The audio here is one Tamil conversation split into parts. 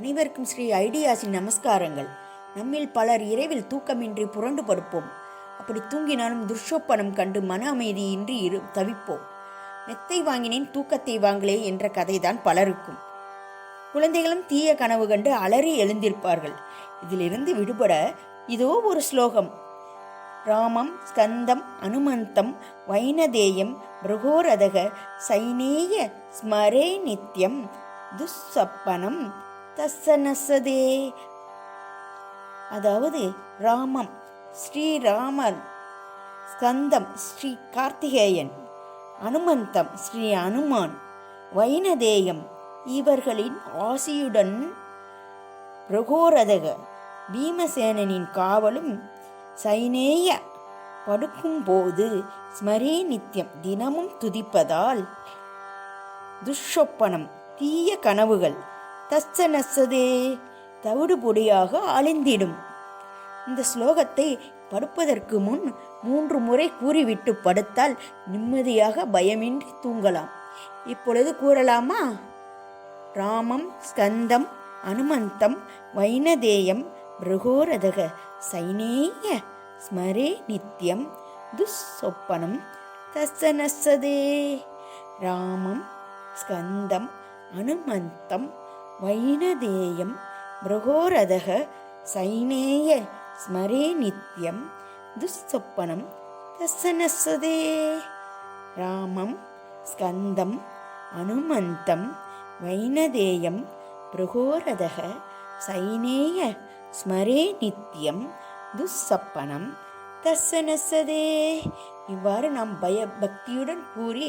அனைவருக்கும் ஸ்ரீ ஐடியாஸின் நமஸ்காரங்கள். நம்மில் பலர் இரவில் தூக்கமின்றி புரண்டு படுப்போம். அப்படி தூங்கினாலும் துர்ஷோப்பனம் கண்டு மன அமைதியின்றி இரு தவிப்போம். மெத்தை வாங்கினேன் தூக்கத்தை வாங்களே என்ற கதைதான் பலருக்கும். குழந்தைகளும் தீய கனவு கண்டு அலறி எழுந்திருப்பார்கள். இதிலிருந்து விடுபட இதோ ஒரு ஸ்லோகம். ராமம் ஸ்கந்தம் அனுமந்தம் வைனதேயம் பிருகோரதக சைனேய ஸ்மரே நித்யம் துஸ்ஸப்பனம் தஸ்ஸனசதே அதாவது ராமம் ஸ்ரீராமன் ஸ்கந்தம் ஸ்ரீ கார்த்திகேயன் அனுமந்தம் ஸ்ரீ அனுமான் வைனதேயம் இவர்களின் ஆசியுடன் பிரகோரதக பீமசேனனின் காவலும் சைனேய படுக்கும்போது ஸ்மரே நித்தியம் தினமும் துதிப்பதால் துஷொப்பனம் தீய கனவுகள் தஸ்ஸ நசதே தவிடுபொடியாக அழிந்திடும். இந்த ஸ்லோகத்தை படுப்பதற்கு முன் மூன்று முறை கூறிவிட்டு படுத்தால் நிம்மதியாக பயமின்றி தூங்கலாம். இப்பொழுது கூறலாமா? ராமம் ஸ்கந்தம் அனுமந்தம் வைனதேயம் பிருகோரதக சைனேய ஸ்மரே நித்யம் துஸ்ஸொப்பனம் தஸ்ஸனஸ்ஸதே ராமம் ஸ்கந்தம் அனுமந்தம் வைனதேயம் பிருகோரதக சைனேய ஸ்மரே நித்யம் துஸ்ஸொப்பனம் தஸ்ஸனஸ்ஸதே ராமம் ஸ்கந்தம் அனுமந்தம் வைனதேயம் பிருகோரதக சைனேய ஸ்மரே நித்யம் துஸ்ஸப்பனம் தர்சனசதே இவ்வாறு நாம் பய பக்தியுடன் கூறி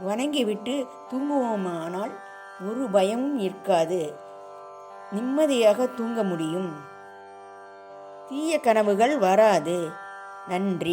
வணங்கிவிட்டு தூங்குவோமானால் ஒரு பயமும் இருக்காது நிம்மதியாக தூங்க முடியும். தீய கனவுகள் வராது. நன்றி.